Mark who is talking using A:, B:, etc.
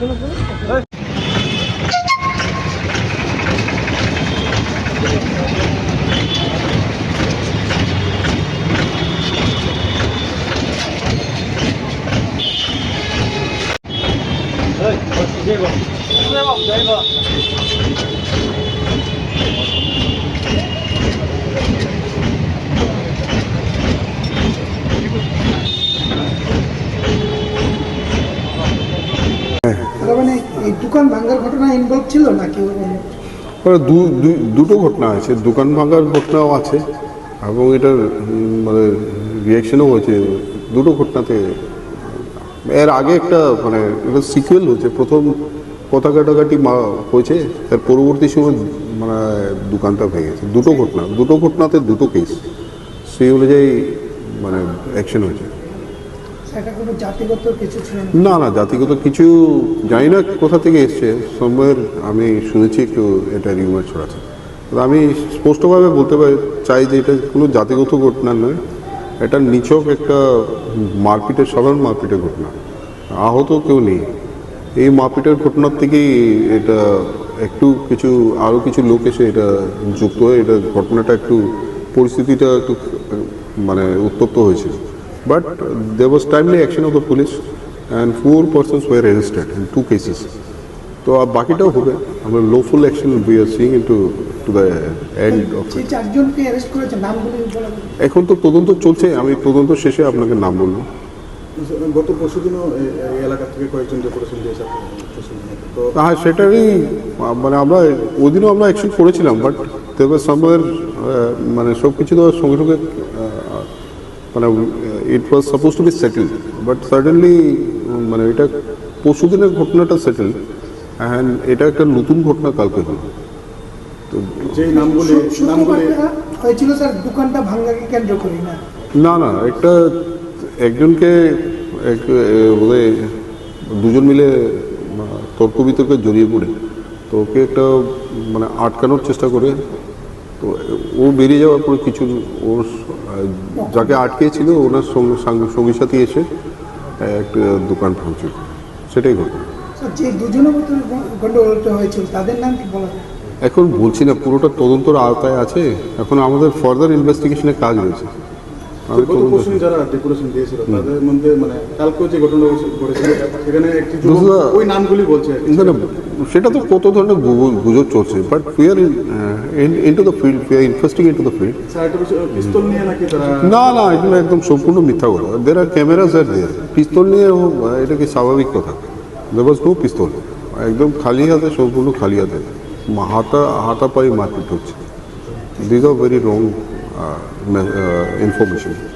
A: 哎！哎，快 con chim 个 দোকান ভাঙার ঘটনা ইনভলভ ছিল নাকি
B: দুটো ঘটনা আছে। দোকান ভাঙার ঘটনাও আছে এবং এটার মানে রিয়াকশনও হয়েছে। দুটো ঘটনাতে এর আগে একটা মানে এটা সিকুয়েল হয়েছে। প্রথম কথা কাটাকাটি মা- হয়েছে। এর পরবর্তী সময় মানে দোকানটা ভেঙেছে। দুটো ঘটনা। দুটো ঘটনাতে দুটো কেস সেই অনুযায়ী মানে অ্যাকশন হয়েছে
A: সেটা কোনো জাতিগত কিছু ছিল না?
B: না জাতিগত কিছু জানি না কোথা থেকে এসছে। সময়ের আমি শুনেছি একটু এটা রিউমার ছড়াচ্ছে। আমি স্পষ্টভাবে বলতে পারি, চাই যে এটা কোনো জাতিগত ঘটনা নয়। এটা নিছক একটা মারপিটের, সাধারণ মারপিটের ঘটনা। আহত কেউ নেই। এই মারপিটের ঘটনার থেকেই এটা একটু কিছু আরও কিছু লোক এসে এটা যুক্ত হয়ে, এটা ঘটনাটা একটু, পরিস্থিতিটা একটু মানে উত্তপ্ত হয়েছিল। But they was timely action of the police and four persons were arrested in two cases তো আর বাকিটাও হবে আমরা lawful action we are seeing in to to the end of
A: সেই চারজনকে অ্যারেস্ট করেছে নামগুলি বলা যাবে?
B: এখন তো তদন্ত চলছে। আমি তদন্ত শেষে আপনাকে নাম বলব।
C: গত পরশু দিনও এই এলাকা থেকে কয়েকজন ডেপুটেশন দিয়েছে
B: হ্যাঁ সেটারই মানে আমরা ওই দিনও আমরা অ্যাকশন করেছিলাম বাট দেবে সময়ের মানে সব কিছু তো সঙ্গে সঙ্গে মানে it was suppose to be settle but suddenly মানে এটা পরশু দিনের ঘটনাটা সেটেল অ্যান্ড এটা একটা নতুন ঘটনা কালকে হলো।
C: যেই নামগুলি
A: সূত্রপাতটা
C: নামগুলি
A: হয়েছিল স্যার দোকানটা ভাঙ্গাকে কেন্দ্র করি না?
B: না না একটা একজনকে এক দুজন মিলে তর্ক বিতর্কে জড়িয়ে পড়ে। তো ওকে একটা মানে আটকানোর চেষ্টা করে। তো ও বেরিয়ে যাওয়ার পরে কিছু ওর যাকে আটকেছিল ওনার সঙ্গে সাথী এসে একটা দোকান ভাঙচুর সেটাই ঘটনা
A: যে দুজনের মধ্যে গন্ডগোলটা হয়েছিল তাদের নাম কি বলা
B: এখন বলছি না পুরোটা তদন্তর আওতায় আছে। এখন আমাদের ফার্দার ইনভেস্টিগেশনের কাজ রয়েছে আমি
C: গত
B: তদন্ত
C: পরশু যারা ডেপুটেশন দিয়েছিল তাদের মধ্যে মানে কালকেও যে ঘটনা ঘটেছিল সেখানে একটি ওই নামগুলি বলছে আর কি।
B: না না সেটা তো কত ধরনের গুজব চলছে but fear in to the field fear investing in to the field
C: পিস্তল নিয়ে নাকি তারা
B: না না এগুলো একদম সম্পূর্ণ মিথ্যা কথা। দের আর ক্যামেরাজ আর দেয়ার পিস্তল নিয়ে এটা কি স্বাভাবিক কথা। দের ওয়াজ নো পিস্তল একদম খালি হাতে সম্পূর্ণ খালি হাতে। হাতা হাতা পায়ে মারপিট হচ্ছে। This are very wrong Uh, uh, information.